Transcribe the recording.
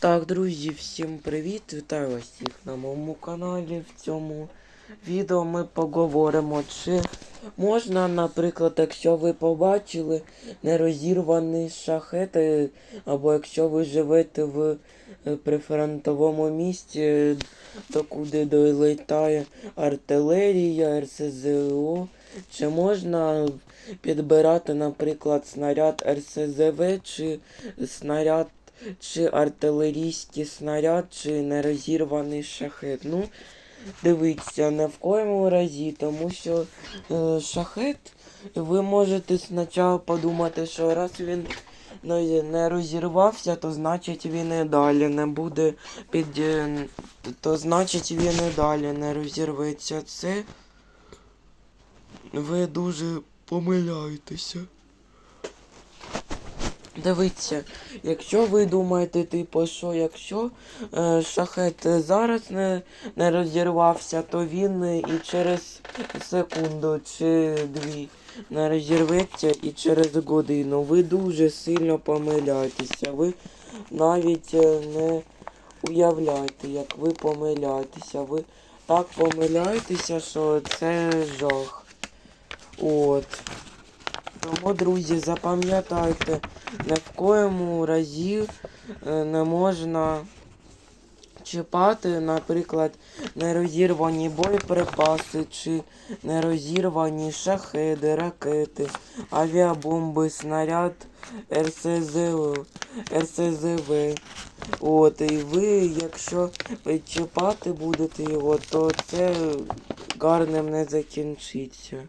Так, друзі, всім привіт! Вітаю вас на моєму каналі. В цьому відео ми поговоримо, чи можна, наприклад, якщо ви побачили нерозірваний шахет, або якщо ви живете в е, прифронтовому місті, докуди долітає артилерія, РСЗО, чи можна підбирати, наприклад, снаряд РСЗВ чи снаряд чи артилерійський снаряд, чи нерозірваний шахет. Ну, дивіться, не в коєму разі, тому що е, шахет, ви можете спочатку подумати, що раз він не, не розірвався, то значить він і далі не буде під. е, То значить він і далі не розірветься. Це ви дуже помиляєтеся. Дивіться, якщо ви думаєте, типу, що якщо е, шахет зараз не, не розірвався, то він і через секунду чи дві не розірветься і через годину. Ви дуже сильно помиляєтеся. Ви навіть е, не уявляєте, як ви помиляєтеся. Ви так помиляєтеся, що це жах. От. Тому, друзі, запам'ятайте, ні в коєму разі е, не можна чіпати, наприклад, нерозірвані боєприпаси чи нерозірвані шахеди, ракети, авіабомби, снаряд РСЗВ. РСЗВ. От, і ви, якщо чіпати будете його, то це гарним не закінчиться.